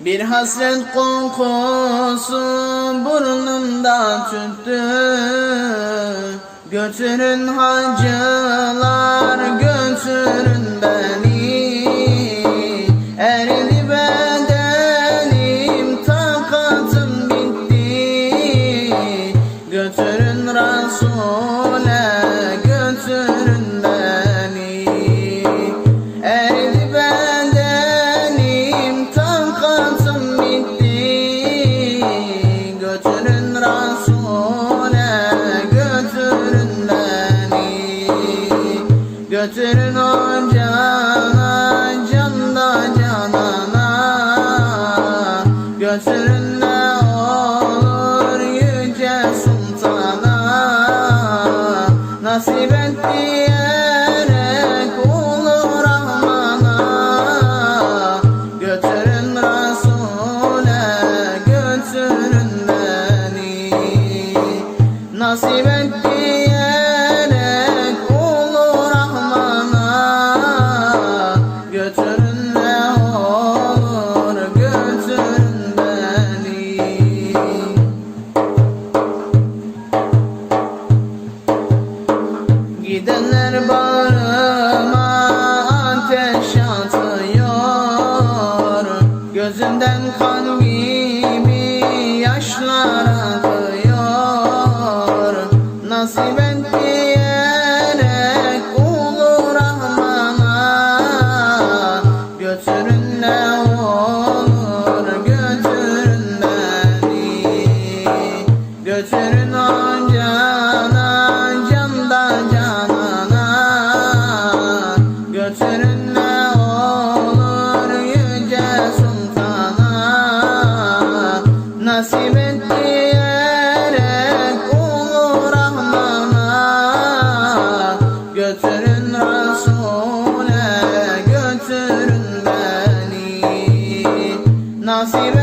Bir hasret kokusu burnumda tüttü. Götürün hacılar cana can olur yüce sultana. Nasip et diyerek ulu Rahman'a. Götürün Resul'e götürün beni. Nasip Gidenler bağrıma ateş atıyor. Gözünden kan gibi yaşlar akıyor. Nasip et Götürün Resul'e götürün beni. Nasip